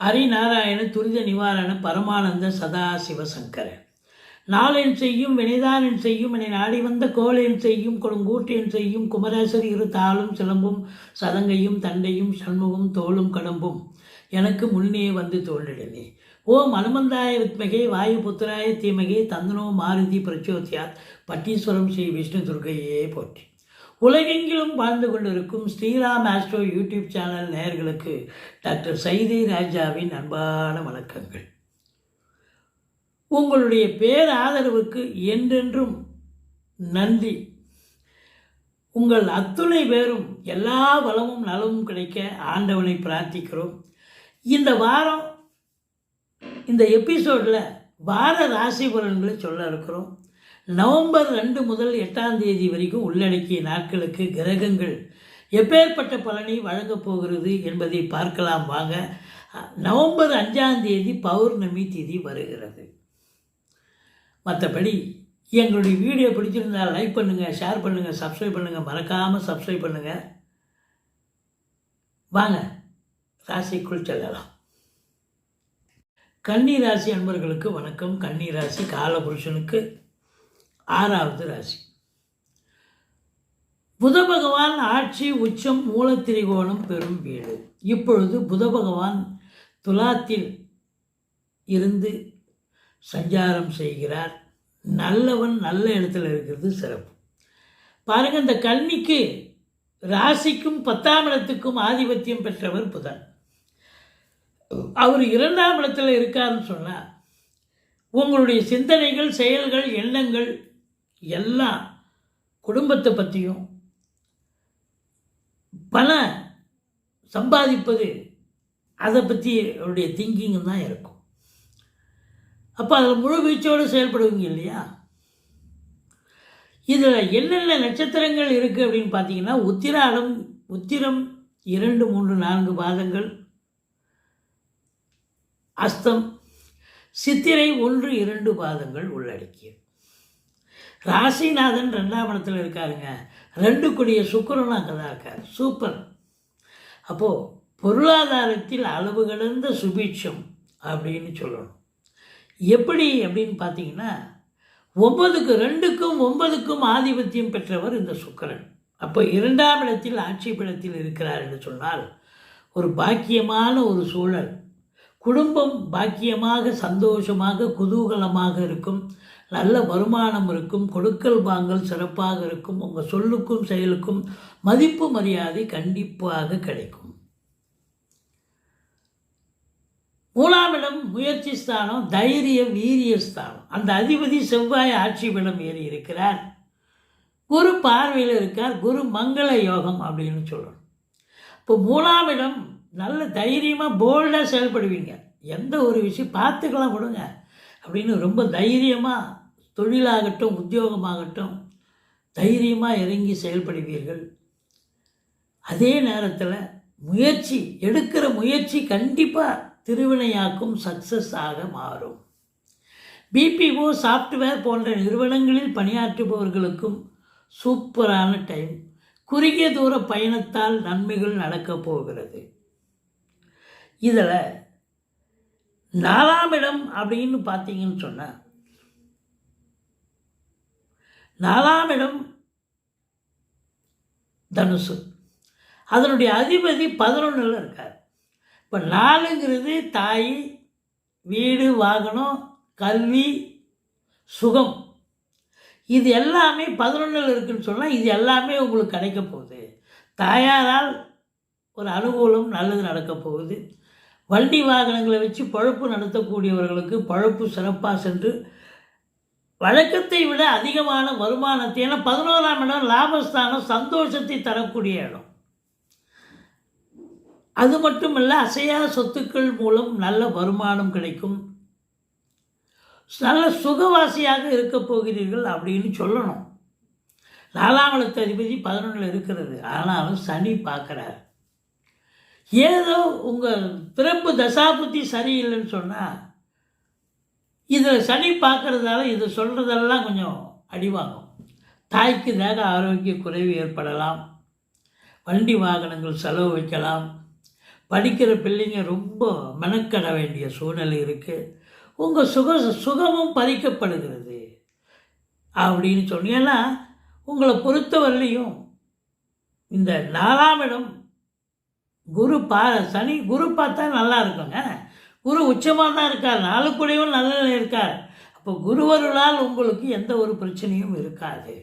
ஹரிநாராயண துரித நிவாரண பரமானந்த சதா சிவசங்கர நாளென் செய்யும் வினைதானன் செய்யும் என்னை நாடி வந்த கோளேன் செய்யும் கொடுங்கூட்டேன் செய்யும் குமரேசர் இரு தாளும் சிலம்பும் சதங்கையும் தண்டையும் சண்முகம் தோளும் கடம்பும். எனக்கு முன்னே வந்து தோன்றிடனே ஓம் அனுமந்தாய வித்மகே வாயு புத்திராய தீமகே தந்தனோ மாருதி பிரச்சோத்யாத் பட்டீஸ்வரம் ஸ்ரீ விஷ்ணு துர்கையே போற்றி. உலகெங்கிலும் வாழ்ந்து கொண்டிருக்கும் ஸ்ரீராம் ஆஸ்ட்ரோ யூடியூப் சேனல் நேயர்களுக்கு டாக்டர் சைதை ராஜாவின் அன்பான வணக்கங்கள். உங்களுடைய பேராதரவுக்கு என்றென்றும் நன்றி. உங்கள் அத்துணை பேரும் எல்லா வளமும் நலமும் கிடைக்க ஆண்டவனை பிரார்த்திக்கிறோம். இந்த வாரம் இந்த எபிசோடில் வார ராசி பலன்களை சொல்ல இருக்கிறோம். நவம்பர் ரெண்டு முதல் எட்டாம் தேதி வரைக்கும் உள்ளடக்கிய நாட்களுக்கு கிரகங்கள் எப்பேற்பட்ட பலனை வழங்கப் போகிறது என்பதை பார்க்கலாம் வாங்க. நவம்பர் அஞ்சாம் தேதி பௌர்ணமி திதி வருகிறது. மற்றபடி எங்களுடைய வீடியோ பிடிச்சிருந்தால் லைக் பண்ணுங்கள் ஷேர் பண்ணுங்கள் சப்ஸ்கிரைப் பண்ணுங்கள் மறக்காமல் சப்ஸ்கிரைப் பண்ணுங்கள் வாங்க ராசிக்குள் செல்லலாம். கன்னி ராசி அன்பர்களுக்கு வணக்கம். கன்னி ராசி காலபுருஷனுக்கு ஆறாவது ராசி. புத பகவான் ஆட்சி உச்சம் மூலத்திரிகோணம் பெறும் வீடு. இப்பொழுது புத பகவான் துலாத்தில் இருந்து சஞ்சாரம் செய்கிறார். நல்லவன் நல்ல இடத்துல இருக்கிறது சிறப்பு. பாருங்கள் இந்த கண்ணிக்கு ராசிக்கும் பத்தாம் இடத்துக்கும் ஆதிபத்தியம் பெற்றவர் புதன். அவர் இரண்டாம் இடத்துல இருக்காருன்னு சொன்னால் உங்களுடைய சிந்தனைகள் செயல்கள் எண்ணங்கள் எல்லாம் குடும்பத்தை பற்றியும் பணம் சம்பாதிப்பது அதை பற்றி அவருடைய திங்கிங் தான் இருக்கும். அப்போ அதில் முழு வீச்சோடு செயல்படுவீங்க இல்லையா? இதில் என்னென்ன நட்சத்திரங்கள் இருக்குது அப்படின்னு பார்த்தீங்கன்னா உத்திராடம் உத்திரம் இரண்டு மூன்று நான்கு பாதங்கள் அஸ்தம் சித்திரை ஒன்று இரண்டு பாதங்கள் உள்ளடக்கியது. ராசிநாதன் ரெண்டாம் இடத்துல இருக்காருங்க. ரெண்டு கொடிய சுக்கரனும் அங்கே தான் இருக்கார். சூப்பர் அப்போது பொருளாதாரத்தில் அளவு கடந்த சுபீட்சம் அப்படின்னு சொல்லணும். எப்படி அப்படின்னு பார்த்தீங்கன்னா ஒன்பதுக்கு ரெண்டுக்கும் ஒன்பதுக்கும் ஆதிபத்தியம் பெற்றவர் இந்த சுக்கரன். அப்போ இரண்டாம் இடத்தில் ஆட்சி பீடத்தில் இருக்கிறார் என்று சொன்னால் ஒரு பாக்கியமான ஒரு சூழல். குடும்பம் பாக்கியமாக சந்தோஷமாக குதூகலமாக இருக்கும். நல்ல வருமானம் இருக்கும் கொடுக்கல் வாங்கல் சிறப்பாக இருக்கும் உங்கள் சொல்லுக்கும் செயலுக்கும் மதிப்பு மரியாதை கண்டிப்பாக கிடைக்கும். மூணாம் இடம் முயற்சி ஸ்தானம் தைரிய வீரிய ஸ்தானம். அந்த அதிபதி செவ்வாய் ஆட்சி பலம் ஏறி இருக்கிறார். குரு பார்வையில் இருக்கார் குரு மங்கள யோகம் அப்படின்னு சொல்லணும். இப்போ மூணாம் இடம் நல்ல தைரியமாக போல்டாக செயல்படுவீங்க. எந்த ஒரு விஷயம் பார்த்துக்கலாம் கொடுங்க. அப்படின்னு ரொம்ப தைரியமாக தொழிலாகட்டும் உத்தியோகமாகட்டும் தைரியமாக இறங்கி செயல்படுவீர்கள். அதே நேரத்தில் முயற்சி எடுக்கிற முயற்சி கண்டிப்பாக திருவினையாக்கும் சக்ஸஸ் ஆக மாறும். பிபிஓ சாஃப்ட்வேர் போன்ற நிறுவனங்களில் பணியாற்றுபவர்களுக்கும் சூப்பரான டைம் குறுகிய தூர பயணத்தால் நன்மைகள் நடக்கப் போகிறது. இதில் நாலாம் இடம் அப்படின்னு பார்த்தீங்கன்னு சொன்னால் நாலாம் இடம் தனுசு. அதனுடைய அதிபதி பதினொன்றில் இருக்கார். இப்போ நாலுங்கிறது தாய் வீடு வாகனம் கல்வி சுகம். இது எல்லாமே பதினொன்றில் இருக்குன்னு சொன்னால் இது எல்லாமே உங்களுக்கு கிடைக்க போகுது. தாயாரால் ஒரு அனுகூலம் நல்லது நடக்க போகுது. வண்டி வாகனங்களை வச்சு பழப்பு நடத்தக்கூடியவர்களுக்கு பழப்பு சிறப்பாக சென்று வழக்கத்தை விட அதிகமான வருமானத்தை ஏன்னா பதினோராம் இடம் லாபஸ்தானம் சந்தோஷத்தை தரக்கூடிய இடம். அது மட்டுமல்ல அசையா சொத்துக்கள் மூலம் நல்ல வருமானம் கிடைக்கும். நல்ல சுகவாசியாக இருக்க போகிறீர்கள் அப்படின்னு சொல்லணும். நாலாம் இடத்து அதிபதி பதினொன்றில் இருக்கிறது ஆனாலும் சனி பார்க்குறாரு. ஏதோ உங்கள் பிறப்பு தசாபுத்தி சரியில்லைன்னு சொன்னால் இதில் சனி பார்க்குறதால இது சொல்கிறதெல்லாம் கொஞ்சம் அடிவாகும் தாய்க்கு தேக ஆரோக்கிய குறைவு ஏற்படலாம். வண்டி வாகனங்கள் செலவு வைக்கலாம். படிக்கிற பிள்ளைங்க ரொம்ப மெனக்கட வேண்டிய சூழ்நிலை இருக்குது உங்கள் சுக சுகமும் பறிக்கப்படுகிறது. அப்படின்னு சொன்னீங்கன்னா உங்களை பொறுத்தவரையிலையும் இந்த நாலாம் இடம் குரு பா சனி குரு பார்த்தா நல்லா இருக்குங்க. குரு உச்சமாக தான் இருக்கார். நாளுக்குடையும் நல்ல இருக்கார். அப்போ குருவருளால் உங்களுக்கு எந்த ஒரு பிரச்சனையும் இருக்காது.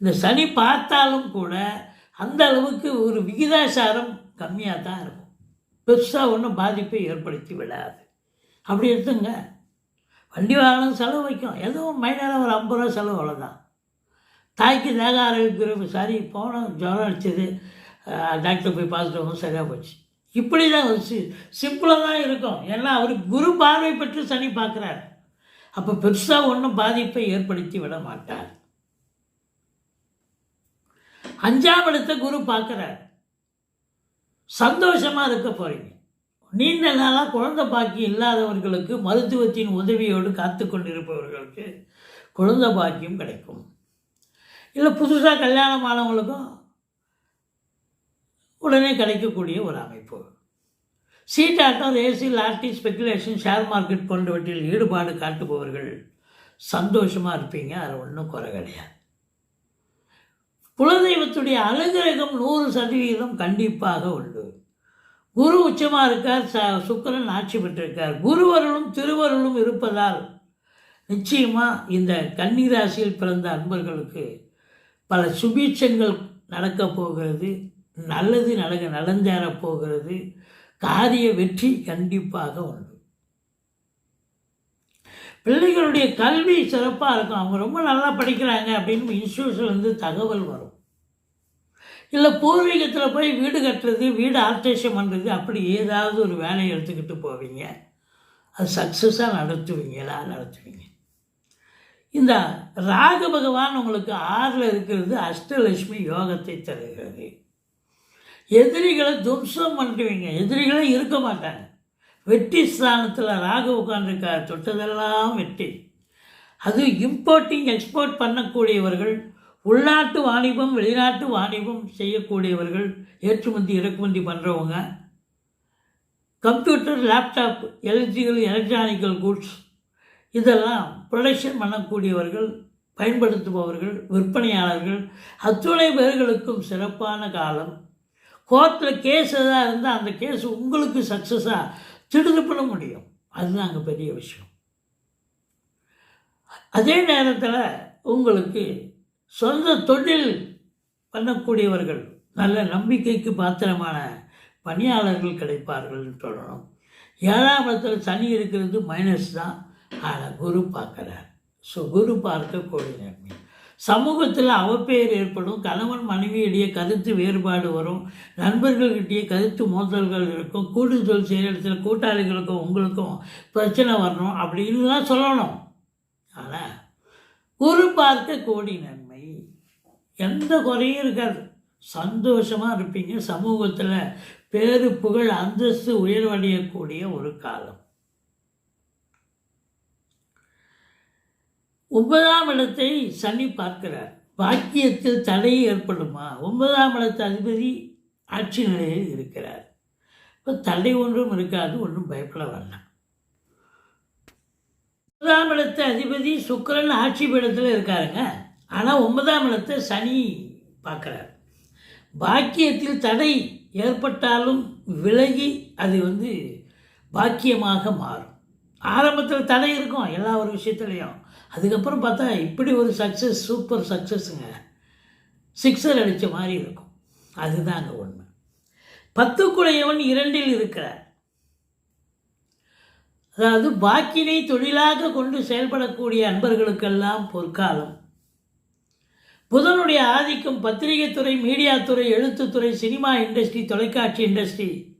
இந்த சனி பார்த்தாலும் கூட அந்த அளவுக்கு ஒரு விகிதாசாரம் கம்மியாக தான் இருக்கும். பெருசாக ஒன்றும் பாதிப்பை ஏற்படுத்தி விடாது. அப்படி எடுத்துங்க. வண்டி வாகனம் செலவு வைக்கும். எதுவும் மைனராக ஒரு ஐம்பது ரூபா செலவு அவ்வளோதான் தாய்க்கு தேக ஆரோக்கியம் சரி போனோம் ஜுரம் அடிச்சது. டாக்டர் போய் பார்த்துட்டு வந்தோம் சரியாக போச்சு. இப்படி தான் சி சிம்பிளாக தான் இருக்கும். ஏன்னா அவர் குரு பார்வை பெற்று சனி பார்க்குறார். அப்போ பெருசாக ஒன்றும் பாதிப்பை ஏற்படுத்தி விட மாட்டார். அஞ்சாம் இடத்தை குரு பார்க்குறார். சந்தோஷமாக இருக்க போகிறீங்க நீண்ட நாளாக குழந்தை பாக்கி இல்லாதவர்களுக்கு மருத்துவத்தின் உதவியோடு காத்து கொண்டிருப்பவர்களுக்கு குழந்தை பாக்கியம் கிடைக்கும். இல்லை புதுசாக கல்யாணம் ஆனவங்களுக்கும் உடனே கிடைக்கக்கூடிய ஒரு அமைப்பு. சீட்டாட்டம் ரேசி லாட்டி ஸ்பெகுலேஷன் ஷேர் மார்க்கெட் போன்றவற்றில் ஈடுபாடு காட்டுபவர்கள் சந்தோஷமாக இருப்பீங்க. அதில் ஒன்றும் குறை கிடையாது. குலதெய்வத்துடைய அனுகிரகம் நூறு சதவீதம் கண்டிப்பாக உண்டு. குரு உச்சமாக இருக்கார் ச சுக்கிரன் ஆட்சி பெற்றிருக்கார். குருவருளும் திருவருளும் இருப்பதால் நிச்சயமாக இந்த கன்னிராசியில் பிறந்த அன்பர்களுக்கு பல சுபீட்சங்கள் நடக்கப் போகிறது. நல்லது நடக்க நடந்தேற போகிறது. காரிய வெற்றி கண்டிப்பாக உண்டு. பிள்ளைகளுடைய கல்வி சிறப்பாக இருக்கும். அவங்க ரொம்ப நல்லா படிக்கிறாங்க அப்படின்னு இன்ஸ்டியூஷன்லேருந்து தகவல் வரும். இல்லை பூர்வீகத்தில் போய் வீடு கட்டுறது வீடு ஆல்ட்ரேஷன் பண்ணுறது அப்படி ஏதாவது ஒரு வேலையை எடுத்துக்கிட்டு போவீங்க. அது சக்ஸஸாக நடத்துவீங்களா நடத்துவீங்க. இந்த ராக பகவான் உங்களுக்கு ஆறில் இருக்கிறது அஷ்டலட்சுமி யோகத்தை தருகிறது. எதிரிகளை தும்சம் பண்ணுவீங்க எதிரிகளே இருக்க மாட்டாங்க. வெற்றி ஸ்தானத்தில் ராகு உட்காந்துருக்கார் தொட்டதெல்லாம் வெற்றி. அது இம்போர்ட்டிங் எக்ஸ்போர்ட் பண்ணக்கூடியவர்கள் உள்நாட்டு வாணிபம் வெளிநாட்டு வாணிபம் செய்யக்கூடியவர்கள் ஏற்றுமதி இறக்குமதி பண்ணுறவங்க computer laptop electrical electronical goods இதெல்லாம் ப்ரொடக்ஷன் பண்ணக்கூடியவர்கள் பயன்படுத்துபவர்கள் விற்பனையாளர்கள் அத்துணை பேர்களுக்கும் சிறப்பான காலம். கோர்ட்டில் கேஸ் எதாவது இருந்தால் அந்த கேஸ் உங்களுக்கு சக்ஸஸாக பண்ண முடியும். அதுதான் அங்கே பெரிய விஷயம். அதே நேரத்தில் உங்களுக்கு சொந்த தொழில் பண்ணக்கூடியவர்கள் நல்ல நம்பிக்கைக்கு பாத்திரமான பணியாளர்கள் கிடைப்பார்கள்னு சொல்லணும். ஏழாம் இடத்துல சனி இருக்கிறது மைனஸ் தான். ஆனால் குரு பார்க்குறார். ஸோ குரு பார்க்க கோடி நன்மை சமூகத்தில் அவப்பெயர் ஏற்படும் கணவன் மனைவியிடையே கருத்து வேறுபாடு வரும் நண்பர்கள்கிட்டயே கருத்து மோதல்கள் இருக்கும் கூடுதல் செய்கிற இடத்துல கூட்டாளிகளுக்கும் உங்களுக்கும் பிரச்சனை வரணும் அப்படின்னு தான் சொல்லணும். ஆனால் குரு பார்க்க கோடி நன்மை. எந்த குறையும் இருக்காது. சந்தோஷமாக இருப்பீங்க. சமூகத்தில் பேரு புகழ் அந்தஸ்து உயர்வடையக்கூடிய ஒரு காலம். ஒன்பதாம் இடத்தை சனி பார்க்கிறார். பாக்கியத்தில் தடை ஏற்படுமா? ஒன்பதாம் இடத்து அதிபதி ஆட்சி நிலையில் இருக்கிறார். இப்போ தடை ஒன்றும் இருக்காது ஒன்றும் பயப்பட வேண்டாம். ஒன்பதாம் இடத்து அதிபதி சுக்கிரன் ஆட்சி பீடத்தில் இருக்காருங்க. ஆனால் ஒன்பதாம் இடத்தை சனி பார்க்குறார். பாக்கியத்தில் தடை ஏற்பட்டாலும் விலகி அது வந்து பாக்கியமாக மாறும். ஆரம்பத்தில் தடை இருக்கும் எல்லா ஒரு விஷயத்துலையும். அதுக்கப்புறம் பார்த்தா இப்படி ஒரு சக்ஸஸ் சூப்பர் சக்ஸஸுங்க சிக்ஸர் அடித்த மாதிரி இருக்கும். அதுதான் அங்கே உண்மை. பத்துக்குடையவன் இரண்டில் இருக்கிறார். அதாவது வாக்கினை தொழிலாக கொண்டு செயல்படக்கூடிய அன்பர்களுக்கெல்லாம் பொற்காலம். புதனுடைய ஆதிக்கம் பத்திரிகை துறை மீடியா துறை எழுத்துத்துறை சினிமா இண்டஸ்ட்ரி தொலைக்காட்சி இண்டஸ்ட்ரி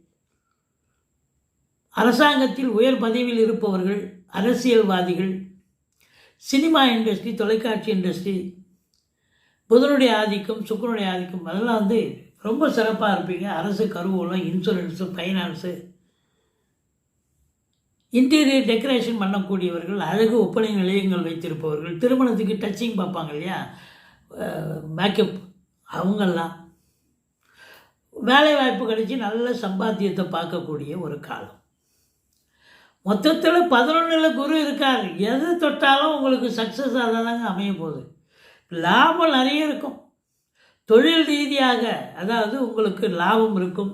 அரசாங்கத்தில் உயர் பதவியில் இருப்பவர்கள் அரசியல்வாதிகள் சினிமா இண்டஸ்ட்ரி தொலைக்காட்சி இண்டஸ்ட்ரி புதனுடைய ஆதிக்கம் சுக்கரனுடைய ஆதிக்கம் அதெல்லாம் வந்து ரொம்ப சிறப்பாக இருப்பீங்க. அரசு கருவூலம் இன்சூரன்ஸு ஃபைனான்ஸு இன்டீரியர் டெக்கரேஷன் பண்ணக்கூடியவர்கள் அழகு ஒப்பனை நிலையங்கள் வைத்திருப்பவர்கள் திருமணத்துக்கு டச்சிங் பார்ப்பாங்க இல்லையா? மேக்கப் அவங்கெல்லாம். வேலை வாய்ப்பு கிடைச்சி நல்ல சம்பாத்தியத்தை பார்க்கக்கூடிய ஒரு காலம். மொத்தத்தில் பதினொன்றில் குரு இருக்கார். எது தொட்டாலும் உங்களுக்கு சக்ஸஸ் ஆகாதாங்க அமையும் போகுது. லாபம் நிறைய இருக்கும். தொழில் ரீதியாக அதாவது உங்களுக்கு லாபம் இருக்கும்.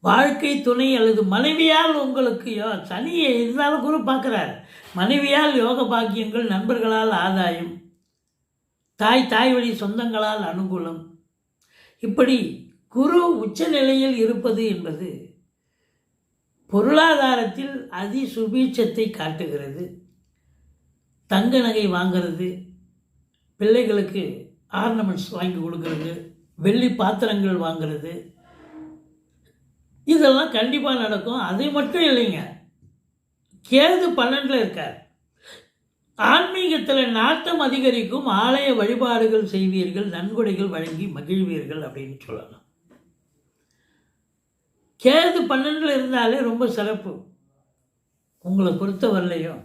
வாழ்க்கை துணை அல்லது மனைவியால் உங்களுக்கு யோ சனி இருந்தாலும் குரு பார்க்குறார். மனைவியால் யோக பாக்கியங்கள் நண்பர்களால் ஆதாயம். தாய் தாய் வழி சொந்தங்களால் அனுகூலம். இப்படி குரு உச்ச நிலையில் இருப்பது என்பது பொருளாதாரத்தில் அதி சுபீட்சத்தை காட்டுகிறது. தங்க நகை வாங்கிறது பிள்ளைகளுக்கு ஆர்னமெண்ட்ஸ் வாங்கி கொடுக்கறது வெள்ளி பாத்திரங்கள் வாங்கிறது. இதெல்லாம் கண்டிப்பாக நடக்கும். அது மட்டும் இல்லைங்க. கேது பன்னெண்டில் இருக்கார். ஆன்மீகத்தில் நாட்டம் அதிகரிக்கும் ஆலய வழிபாடுகள் செய்வீர்கள் நன்கொடைகள் வழங்கி மகிழ்வீர்கள் அப்படின்னு சொல்லலாம். கேது பன்னெண்டில் இருந்தாலே ரொம்ப சிறப்பு. உங்களை பொறுத்த பொறுத்தவரையிலையும்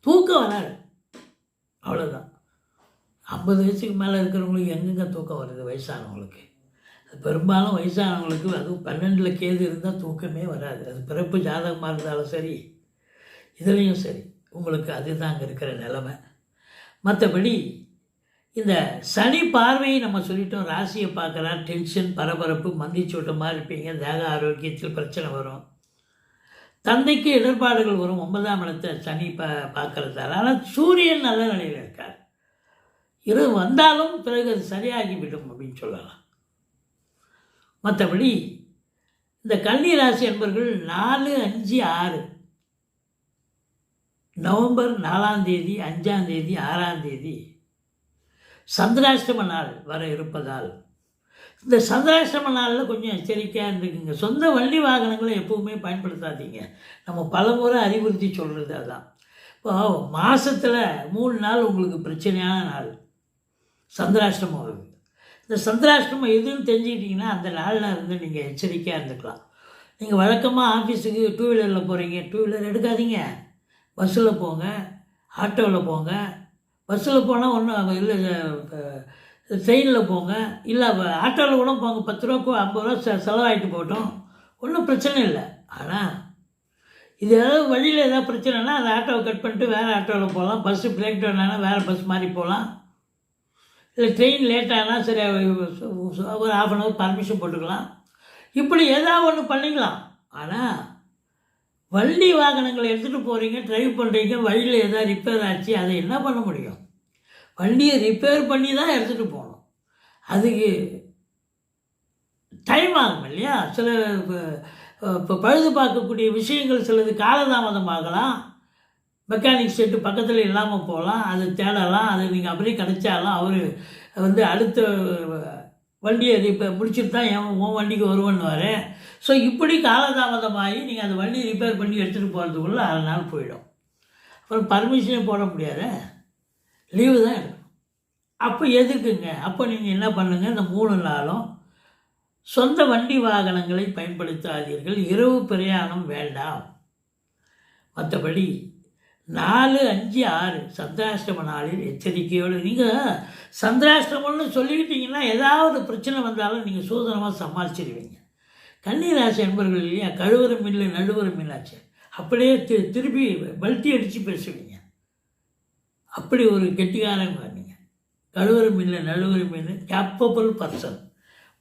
தூக்கம் வராது. அவ்வளோதான் ஐம்பது வயசுக்கு மேலே இருக்கிறவங்களுக்கு எங்கெங்க தூக்கம் வருது வயசானவங்களுக்கு? பெரும்பாலும் வயசானவங்களுக்கு அதுவும் பன்னெண்டில் கேது இருந்தால் தூக்கமே வராது. அது பிறப்பு ஜாதகமாக இருந்தாலும் சரி இதுலேயும் சரி. உங்களுக்கு அதுதான் அங்கே இருக்கிற நிலமை. மற்றபடி இந்த சனி பார்வையை நம்ம சொல்லிட்டோம் ராசியை பார்க்குறா டென்ஷன் பரபரப்பு மந்திச்சோட்டமாக இருப்பீங்க தேக ஆரோக்கியத்தில் பிரச்சனை வரும். தந்தைக்கு இடர்பாடுகள் வரும் ஒன்பதாம் இடத்தை சனி பா பார்க்கறதால. ஆனால் சூரியன் நல்ல நிலையில் இருக்கார். இரு வந்தாலும் பிறகு அது சரியாகிவிடும் அப்படின்னு சொல்லலாம். மற்றபடி இந்த கன்னி ராசி என்பர்கள் நாலு அஞ்சு ஆறு. நவம்பர் நாலாம் தேதி அஞ்சாம் தேதி ஆறாம் தேதி சந்திராஷ்டம நாள் வர இருப்பதால். இந்த சந்திராஷ்டம நாளில் கொஞ்சம் எச்சரிக்கையாக இருந்துக்குங்க. சொந்த வண்டி வாகனங்களை எப்பவுமே பயன்படுத்தாதீங்க. நம்ம பலமுறை அறிவுறுத்தி சொல்கிறது அதான். இப்போ மாதத்தில் மூணு நாள் உங்களுக்கு பிரச்சனையான நாள். சந்திராஷ்டமம் வருது. இந்த சந்திராஷ்டமம் எதுன்னு தெரிஞ்சுக்கிட்டிங்கன்னா அந்த நாளில் இருந்து நீங்கள் எச்சரிக்கையாக இருந்துக்கலாம். நீங்கள் வழக்கமாக ஆஃபீஸுக்கு டூ வீலரில் போகிறீங்க டூ வீலர் எடுக்காதீங்க. பஸ்ஸில் போங்க. ஆட்டோவில் போங்க. பஸ்ஸில் போனால் ஒன்றும் இல்லை ட்ரெயினில் போங்க. இல்லை ஆட்டோவில் கூட போங்க. பத்து ரூபா ஐம்பது ரூபா செ செலவாகிட்டு போட்டோம் ஒன்றும் பிரச்சனை இல்லை. ஆனால் இது ஏதாவது வழியில் ஏதாவது பிரச்சனைனா அந்த ஆட்டோவை கட் பண்ணிட்டு வேறு ஆட்டோவில் போகலாம். பஸ்ஸு பிரேக் டவுன் ஆனால் வேறு பஸ் மாதிரி போகலாம். இல்லை ட்ரெயின் லேட் ஆனால் சரி ஒரு ஆஃப் அன் ஹவர் பர்மிஷன் போட்டுக்கலாம். இப்படி ஏதாவது ஒன்று பண்ணிக்கலாம். ஆனால் வண்டி வாகனங்களை எடுத்துகிட்டு போகிறீங்க ட்ரைவ் பண்ணுறீங்க வழியில் எதாவது ரிப்பேர் ஆச்சு அதை என்ன பண்ண முடியும்? வண்டியை ரிப்பேர் பண்ணி தான் எடுத்துகிட்டு போகணும். அதுக்கு டைம் ஆகும் இல்லையா? சில இப்போ பழுது பார்க்கக்கூடிய விஷயங்கள் சிலது காலதாமதம் ஆகலாம் மெக்கானிக் செட்டு பக்கத்தில் இல்லாமல் போகலாம். அது தேடலாம். அது நீங்கள் அப்படியே கிடைச்சாலும் அவர் வந்து அடுத்த வண்டியை இப்போ முடிச்சுட்டு தான் என் உன் வண்டிக்கு வருவேன்னு ஸோ இப்படி காலதாமதமாகி நீங்கள் அந்த வண்டி ரிப்பேர் பண்ணி எடுத்துகிட்டு போகிறதுக்குள்ளே அரை நாள் போயிடும். அப்புறம் பர்மிஷனே போட முடியாது? லீவு தான் எடுக்கணும். அப்போ எதுக்குங்க? அப்போ நீங்கள் என்ன பண்ணுங்கள் இந்த மூணு நாளும் சொந்த வண்டி வாகனங்களை பயன்படுத்தாதீர்கள். இரவு பிரயாணம் வேண்டாம். மற்றபடி நாலு அஞ்சு ஆறு சந்திராஷ்டம நாளில் எச்சரிக்கையோடு நீங்கள் சந்திராஷ்டமம்னு சொல்லிக்கிட்டீங்கன்னா ஏதாவது பிரச்சனை வந்தாலும் நீங்கள் சூதனமாக சமாளிச்சிடுவீங்க கன்னிராசி என்பவர்கள் இல்லையா? கழுவுரம் இல்லை நடுவரம் இல்லாச்சு. அப்படியே திரு திருப்பி பல்ட்டி அடித்து பேசுவீங்க. அப்படி ஒரு கெட்டிக்காரன் நீங்கள் கழுவரும் இல்லை நழுவரும் இல்லை கேப்பபிள் பர்சன்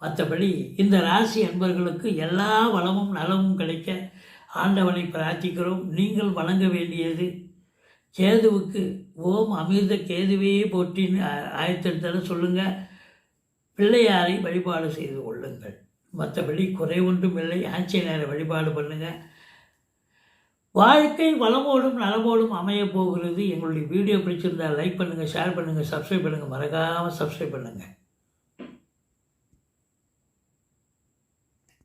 மற்றபடி இந்த ராசி அன்பர்களுக்கு எல்லா வளமும் நலமும் கிடைக்க ஆண்டவனை பிரார்த்திக்கிறோம். நீங்கள் வழங்க வேண்டியது கேதுவுக்கு. ஓம் அமிர்த கேதுவே போட்டின்னு ஆயத்தெடுத்தாலும் சொல்லுங்கள் பிள்ளையாரை வழிபாடு செய்து கொள்ளுங்கள். மற்றபடி குறை ஒன்றும் இல்லை. ஆஞ்சநேயரை வழிபாடு பண்ணுங்கள் வாழ்க்கை வளமோடும் நலமோடும் அமைய போகிறது. எங்களுடைய வீடியோ பிடிச்சிருந்தால் லைக் பண்ணுங்கள் ஷேர் பண்ணுங்கள் சப்ஸ்கிரைப் பண்ணுங்கள் மறக்காமல் சப்ஸ்கிரைப் பண்ணுங்கள்